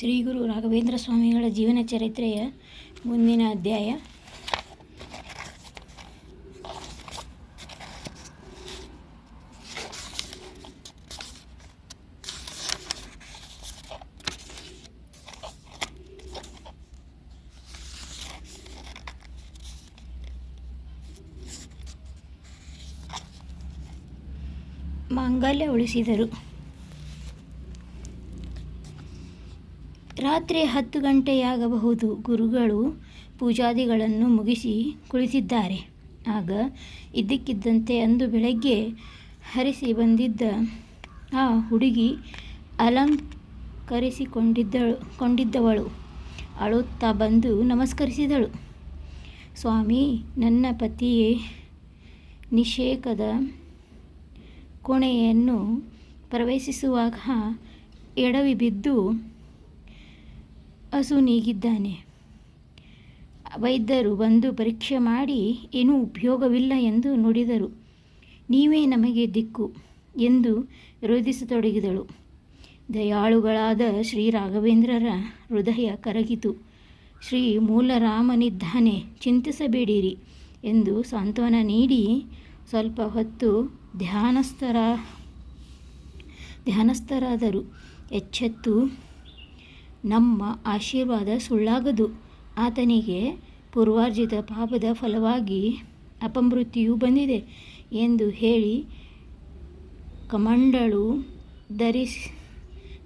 ಶ್ರೀ ಗುರು ರಾಘವೇಂದ್ರ ಸ್ವಾಮಿಗಳ ಜೀವನ ಚರಿತ್ರೆಯ ಮುಂದಿನ ಅಧ್ಯಾಯ. ಮಾಂಗಲ್ಯ ಉಳಿಸಿದರು. ರಾತ್ರಿ ಹತ್ತು ಗಂಟೆಯಾಗಬಹುದು. ಗುರುಗಳು ಪೂಜಾದಿಗಳನ್ನು ಮುಗಿಸಿ ಕುಳಿತಿದ್ದಾರೆ. ಆಗ ಇದ್ದಕ್ಕಿದ್ದಂತೆ ಅಂದು ಬೆಳಗ್ಗೆ ಹರಿಸಿ ಬಂದಿದ್ದ ಆ ಹುಡುಗಿ ಅಲಂಕರಿಸಿಕೊಂಡಿದ್ದಳು, ಕೊಂಡಿದ್ದವಳು. ಅಳುತ್ತಾ ಬಂದು ನಮಸ್ಕರಿಸಿದಳು. ಸ್ವಾಮಿ, ನನ್ನ ಪತಿಯೇ, ನಿಷೇಕದ ಕೋಣೆಯನ್ನು ಪ್ರವೇಶಿಸುವಾಗ ಎಡವಿ ಬಿದ್ದು ಅಸುನೀಗಿದ್ದಾನೆ ವೈದ್ಯರು ಬಂದು ಪರೀಕ್ಷೆ ಮಾಡಿ ಏನೂ ಉಪಯೋಗವಿಲ್ಲ ಎಂದು ನುಡಿದರು. ನೀವೇ ನಮಗೆ ದಿಕ್ಕು ಎಂದು ರೋಧಿಸತೊಡಗಿದಳು ದಯಾಳುಗಳಾದ ಶ್ರೀ ರಾಘವೇಂದ್ರರ ಹೃದಯ ಕರಗಿತು. ಶ್ರೀ ಮೂಲರಾಮನಿದ್ದಾನೆ, ಚಿಂತಿಸಬೇಡಿರಿ ಎಂದು ಸಾಂತ್ವನ ನೀಡಿ ಸ್ವಲ್ಪ ಹೊತ್ತು ಧ್ಯಾನಸ್ಥರ, ಧ್ಯಾನಸ್ಥರಾದರು. ಎಚ್ಚೆತ್ತು ನಮ್ಮ ಆಶೀರ್ವಾದ ಸುಳ್ಳಾಗದು. ಆತನಿಗೆ ಪೂರ್ವಾರ್ಜಿತ ಪಾಪದ ಫಲವಾಗಿ ಅಪಮೃತ್ಯು ಬಂದಿದೆ ಎಂದು ಹೇಳಿ ಕಮಂಡಳು ಧರಿಸಿ,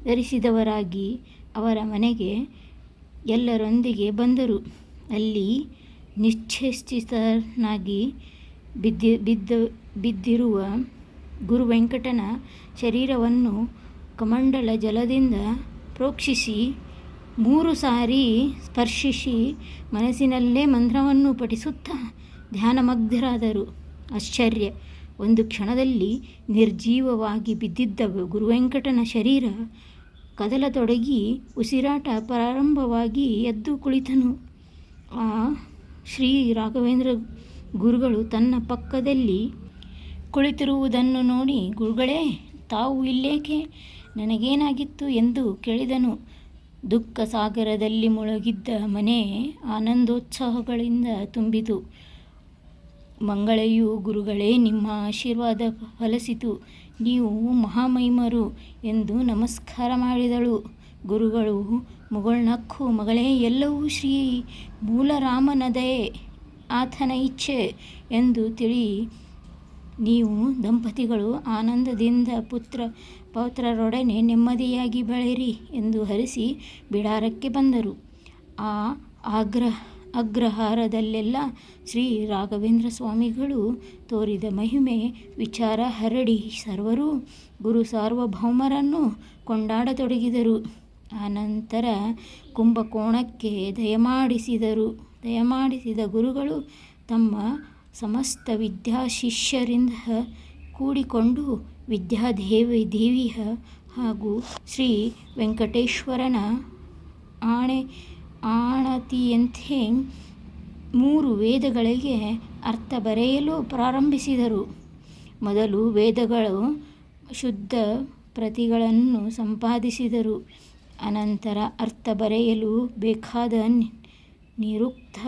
ಧರಿಸಿದವರಾಗಿ ಅವರ ಮನೆಗೆ ಎಲ್ಲರೊಂದಿಗೆ ಬಂದರು. ಅಲ್ಲಿ ನಿಶ್ಚೇಷ್ಟಿತನಾಗಿ ಬಿದ್ದಿ, ಬಿದ್ದ, ಬಿದ್ದಿರುವ ಗುರುವೆಂಕಟನ ಶರೀರವನ್ನು ಕಮಂಡಲ ಜಲದಿಂದ ಪ್ರೋಕ್ಷಿಸಿ, ಮೂರು ಸಾರಿ ಸ್ಪರ್ಶಿಸಿ ಮನಸ್ಸಿನಲ್ಲೇ ಮಂತ್ರವನ್ನು ಪಠಿಸುತ್ತಾ ಧ್ಯಾನಮಗ್ಧರಾದರು. ಆಶ್ಚರ್ಯ! ಒಂದು ಕ್ಷಣದಲ್ಲಿ ನಿರ್ಜೀವವಾಗಿ ಬಿದ್ದಿದ್ದ ಗುರುವೆಂಕಟನ ಶರೀರ ಕದಲತೊಡಗಿ ಉಸಿರಾಟ ಪ್ರಾರಂಭವಾಗಿ ಎದ್ದು ಕುಳಿತನು. ಆ ಶ್ರೀ ರಾಘವೇಂದ್ರ ಗುರುಗಳು ತನ್ನ ಪಕ್ಕದಲ್ಲಿ ಕುಳಿತಿರುವುದನ್ನು ನೋಡಿ, ಗುರುಗಳೇ, ತಾವು ಇಲ್ಲೇಕೆ ನನಗೇನಾಗಿತ್ತು ಎಂದು ಕೇಳಿದನು. ದುಃಖ ಸಾಗರದಲ್ಲಿ ಮುಳುಗಿದ್ದ ಮನೆ ಆನಂದೋತ್ಸಾಹಗಳಿಂದ ತುಂಬಿತು. ಮಂಗಳೆಯು, ಗುರುಗಳೇ, ನಿಮ್ಮ ಆಶೀರ್ವಾದ ಫಲಿಸಿತು. ನೀವು ಮಹಾಮಹಿಮರು ಎಂದು ನಮಸ್ಕಾರ ಮಾಡಿದಳು. ಗುರುಗಳು, ಮುಗುಳ್ನಕ್ಕು, ಮಗಳೇ, ಎಲ್ಲವೂ ಶ್ರೀ ಮೂಲರಾಮನದೇ ಆತನ ಇಚ್ಛೆ ಎಂದು ತಿಳಿ ನೀವು ದಂಪತಿಗಳು, ಆನಂದದಿಂದ ಪುತ್ರ, ಪೌತ್ರರೊಡನೆ ನೆಮ್ಮದಿಯಾಗಿ ಬೆಳೆಯಿರಿ ಎಂದು ಹರಿಸಿ ಬಿಡಾರಕ್ಕೆ ಬಂದರು. ಆ ಆಗ್ರ ಅಗ್ರಹಾರದಲ್ಲೆಲ್ಲ ಶ್ರೀ ರಾಘವೇಂದ್ರ ಸ್ವಾಮಿಗಳು ತೋರಿದ ಮಹಿಮೆ, ವಿಚಾರ ಹರಡಿ ಸರ್ವರೂ ಗುರು ಸಾರ್ವಭೌಮರನ್ನು ಕೊಂಡಾಡತೊಡಗಿದರು. ಆನಂತರ ಕುಂಭಕೋಣಕ್ಕೆ ದಯಮಾಡಿಸಿದರು. ದಯಮಾಡಿಸಿದ ಗುರುಗಳು ತಮ್ಮ ಸಮಸ್ತ ವಿದ್ಯಾಶಿಷ್ಯರಿಂದ ಕೂಡಿಕೊಂಡು ವಿದ್ಯಾದೇವಿ ದೇವಿಯ ಹಾಗೂ ಶ್ರೀ ವೆಂಕಟೇಶ್ವರನ ಆಣೆ ಆಣತಿಯಂತೆ ಮೂರು ವೇದಗಳಿಗೆ ಅರ್ಥ ಬರೆಯಲು ಪ್ರಾರಂಭಿಸಿದರು. ಮೊದಲು ವೇದಗಳು ಶುದ್ಧ ಪ್ರತಿಗಳನ್ನು ಸಂಪಾದಿಸಿದರು. ಅನಂತರ ಅರ್ಥ ಬರೆಯಲು ಬೇಕಾದ ನಿರುಕ್ತ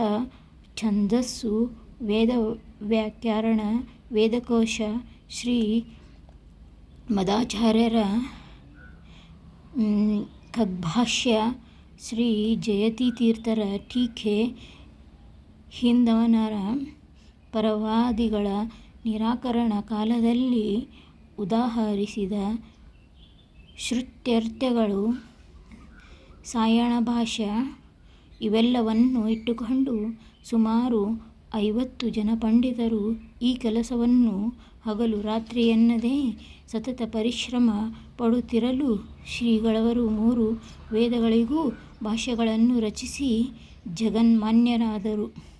ಛಂದಸ್ಸು ವೇದ ವ್ಯಾಕರಣ ವೇದಕೋಶ ಶ್ರೀ ಮದಾಚಾರ್ಯರ ಖಗ್ಭಾಷ್ಯ ಶ್ರೀ ಜಯತಿತೀರ್ಥರ ಟೀಕೆ ಹಿಂದವನರ ಪರವಾದಿಗಳ ನಿರಾಕರಣ ಕಾಲದಲ್ಲಿ ಉದಾಹರಿಸಿದ ಶ್ರುತ್ಯರ್ಥಗಳು ಸಾಯಣ ಭಾಷೆ ಇವೆಲ್ಲವನ್ನು ಇಟ್ಟುಕೊಂಡು ಸುಮಾರು ಐವತ್ತು ಜನ ಪಂಡಿತರು ಈ ಕೆಲಸವನ್ನು ಹಗಲು ರಾತ್ರಿಯೆನ್ನದೆ ಸತತ ಪರಿಶ್ರಮ ಪಡುತ್ತಿರಲು ಶ್ರೀಗಳವರು ಮೂರು ವೇದಗಳಿಗೂ ಭಾಷೆಗಳನ್ನು ರಚಿಸಿ ಜಗನ್ಮಾನ್ಯರಾದರು.